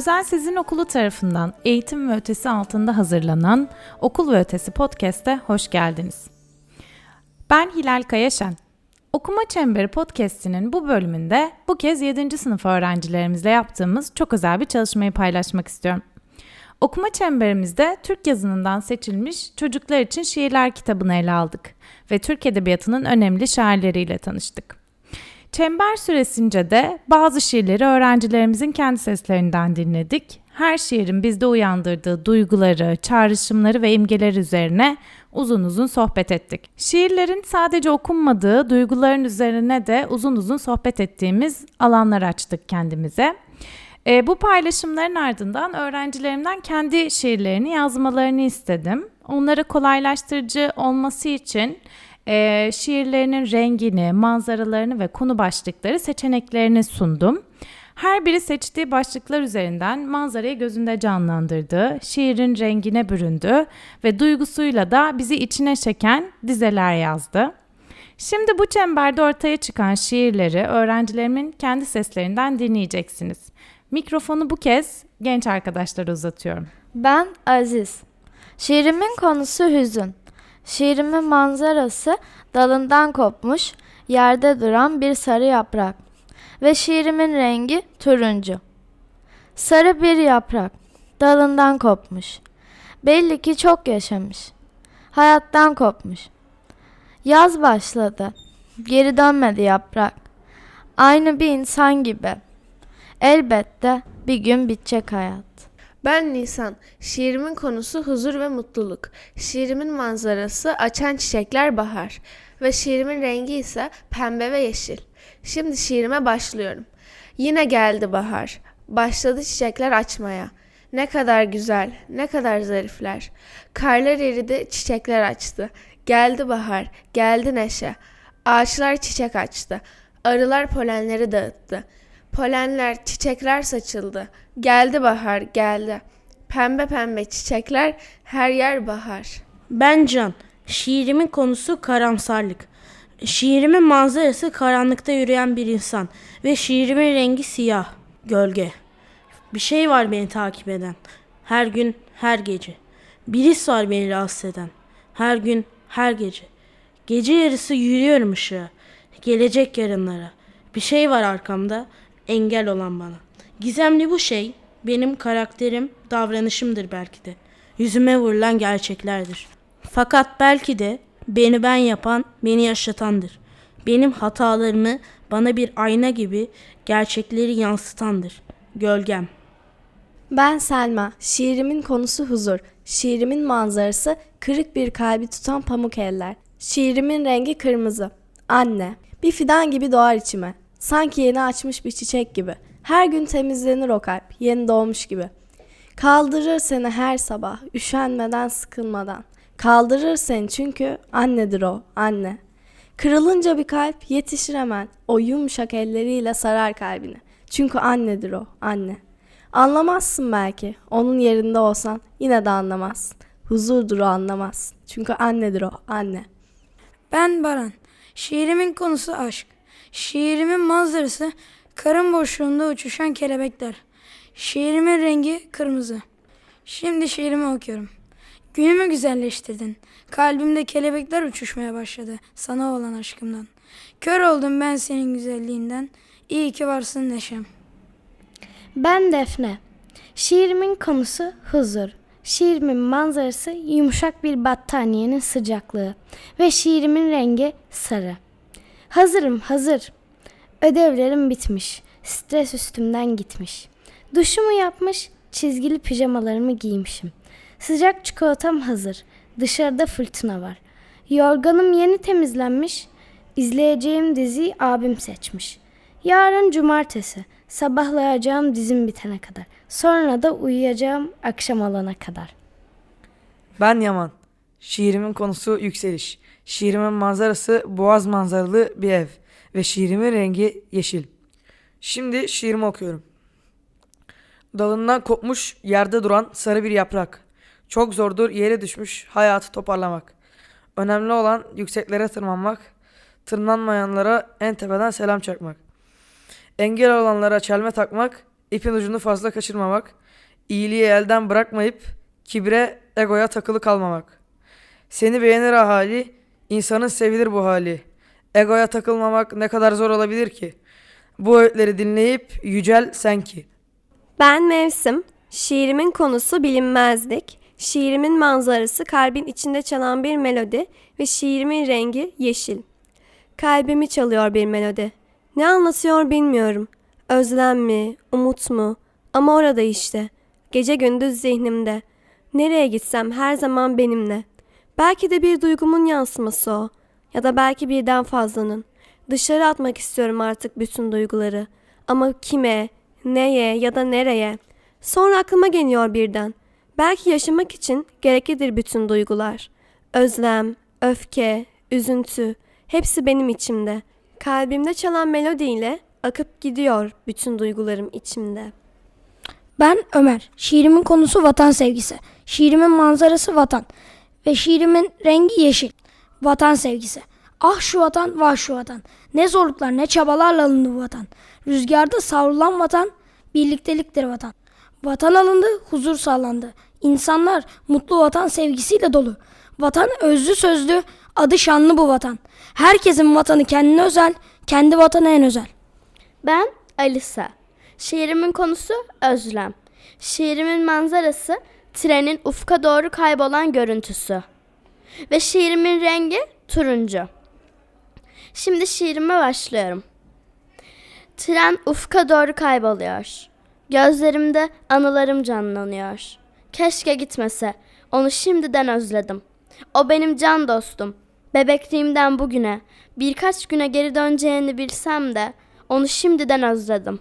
Özel Sizin Okulu tarafından eğitim ve ötesi altında hazırlanan Okul ve Ötesi Podcast'e hoş geldiniz. Ben Hilal Kayaşen. Okuma Çemberi Podcast'inin bu bölümünde bu kez 7. sınıf öğrencilerimizle yaptığımız çok özel bir çalışmayı paylaşmak istiyorum. Okuma çemberimizde Türk yazınından seçilmiş çocuklar için şiirler kitabını ele aldık ve Türk Edebiyatı'nın önemli şairleriyle tanıştık. Çember süresince de bazı şiirleri öğrencilerimizin kendi seslerinden dinledik. Her şiirin bizde uyandırdığı duyguları, çağrışımları ve imgeler üzerine uzun uzun sohbet ettik. Şiirlerin sadece okunmadığı duyguların üzerine de uzun uzun sohbet ettiğimiz alanlar açtık kendimize. E, bu paylaşımların ardından öğrencilerimden kendi şiirlerini yazmalarını istedim. Onlara kolaylaştırıcı olması için e, şiirlerinin rengini, manzaralarını ve konu başlıkları seçeneklerini sundum. Her biri seçtiği başlıklar üzerinden manzarayı gözünde canlandırdı, şiirin rengine büründü ve duygusuyla da bizi içine çeken dizeler yazdı. Şimdi bu çemberde ortaya çıkan şiirleri öğrencilerimin kendi seslerinden dinleyeceksiniz. Mikrofonu bu kez genç arkadaşlara uzatıyorum. Ben Aziz. Şiirimin konusu hüzün. Şiirimin manzarası dalından kopmuş, yerde duran bir sarı yaprak. Ve şiirimin rengi turuncu. Sarı bir yaprak, dalından kopmuş. Belli ki çok yaşamış. Hayattan kopmuş. Yaz başladı. Geri dönmedi yaprak. Aynı bir insan gibi. Elbette bir gün bitecek hayat. Ben Nisan. Şiirimin konusu huzur ve mutluluk. Şiirimin manzarası açan çiçekler bahar. Ve şiirimin rengi ise pembe ve yeşil. Şimdi şiirime başlıyorum. Yine geldi bahar. Başladı çiçekler açmaya. Ne kadar güzel, ne kadar zarifler. Karlar eridi, çiçekler açtı. Geldi bahar, geldi neşe. Ağaçlar çiçek açtı. Arılar polenleri dağıttı. Polenler, çiçekler saçıldı. Geldi bahar, geldi. Pembe pembe çiçekler, her yer bahar. Ben Can. Şiirimin konusu karamsarlık. Şiirimin manzarası karanlıkta yürüyen bir insan ve şiirimin rengi siyah, gölge. Bir şey var beni takip eden. Her gün, her gece. Bir his var beni rahatsız eden. Her gün, her gece. Gece yarısı yürüyorum ışığa. Gelecek yarınlara. Bir şey var arkamda, engel olan bana. Gizemli bu şey benim karakterim, davranışımdır belki de. Yüzüme vurulan gerçeklerdir. Fakat belki de beni ben yapan, beni yaşatandır. Benim hatalarımı bana bir ayna gibi gerçekleri yansıtandır. Gölgem. Ben Selma. Şiirimin konusu huzur. Şiirimin manzarası kırık bir kalbi tutan pamuk eller. Şiirimin rengi kırmızı. Anne. Bir fidan gibi doğar içime. Sanki yeni açmış bir çiçek gibi. Her gün temizlenir o kalp, yeni doğmuş gibi. Kaldırır seni her sabah, üşenmeden, sıkılmadan. Kaldırır seni çünkü annedir o, anne. Kırılınca bir kalp yetişir hemen. O yumuşak elleriyle sarar kalbini. Çünkü annedir o, anne. Anlamazsın belki. Onun yerinde olsan yine de anlamazsın. Huzurdur o anlamazsın. Çünkü annedir o, anne. Ben Baran. Şiirimin konusu aşk. Şiirimin manzarası karın boşluğunda uçuşan kelebekler. Şiirimin rengi kırmızı. Şimdi şiirimi okuyorum. Günümü güzelleştirdin. Kalbimde kelebekler uçuşmaya başladı sana olan aşkımdan. Kör oldum ben senin güzelliğinden. İyi ki varsın neşem. Ben Defne. Şiirimin konusu huzur. Şiirimin manzarası yumuşak bir battaniyenin sıcaklığı ve şiirimin rengi sarı. Hazırım hazır. Ödevlerim bitmiş. Stres üstümden gitmiş. Duşumu yapmış, çizgili pijamalarımı giymişim. Sıcak çikolatam hazır. Dışarıda fırtına var. Yorganım yeni temizlenmiş. İzleyeceğim diziyi abim seçmiş. Yarın cumartesi. Sabahlayacağım dizim bitene kadar. Sonra da uyuyacağım akşam olana kadar. Ben Yaman. Şiirimin konusu yükseliş. Şiirimin manzarası boğaz manzaralı bir ev ve şiirimin rengi yeşil. Şimdi şiirimi okuyorum. Dalından kopmuş yerde duran sarı bir yaprak. Çok zordur yere düşmüş hayatı toparlamak. Önemli olan yükseklere tırmanmak, tırmanmayanlara en tepeden selam çakmak. Engel olanlara çelme takmak, ipin ucunu fazla kaçırmamak, iyiliği elden bırakmayıp kibre, egoya takılı kalmamak. Seni beğenir ahali, insanın sevilir bu hali. Egoya takılmamak ne kadar zor olabilir ki? Bu öğütleri dinleyip yücel sen ki. Ben Mevsim. Şiirimin konusu bilinmezlik. Şiirimin manzarası kalbin içinde çalan bir melodi ve şiirimin rengi yeşil. Kalbimi çalıyor bir melodi. Ne anlatıyor bilmiyorum. Özlem mi, umut mu? Ama orada işte. Gece gündüz zihnimde. Nereye gitsem her zaman benimle. Belki de bir duygumun yansıması o. Ya da belki birden fazlanın. Dışarı atmak istiyorum artık bütün duyguları. Ama kime, neye ya da nereye? Sonra aklıma geliyor birden. Belki yaşamak için gereklidir bütün duygular. Özlem, öfke, üzüntü hepsi benim içimde. Kalbimde çalan melodiyle akıp gidiyor bütün duygularım içimde. Ben Ömer. Şiirimin konusu vatan sevgisi. Şiirimin manzarası vatan. Ve şiirimin rengi yeşil. Vatan sevgisi. Ah şu vatan, vah şu vatan. Ne zorluklar, ne çabalarla alındı bu vatan. Rüzgarda savrulan vatan, birlikteliktir vatan. Vatan alındı, huzur sağlandı. İnsanlar mutlu vatan sevgisiyle dolu. Vatan özlü sözlü, adı şanlı bu vatan. Herkesin vatanı kendine özel, kendi vatanı en özel. Ben Alisa. Şiirimin konusu özlem. Şiirimin manzarası trenin ufka doğru kaybolan görüntüsü. Ve şiirimin rengi turuncu. Şimdi şiirime başlıyorum. Tren ufka doğru kayboluyor. Gözlerimde anılarım canlanıyor. Keşke gitmese. Onu şimdiden özledim. O benim can dostum. Bebekliğimden bugüne, birkaç güne geri döneceğini bilsem de onu şimdiden özledim.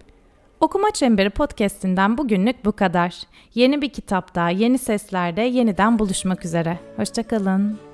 Okuma Çemberi podcast'inden bugünlük bu kadar. Yeni bir kitapta, yeni seslerde yeniden buluşmak üzere. Hoşçakalın.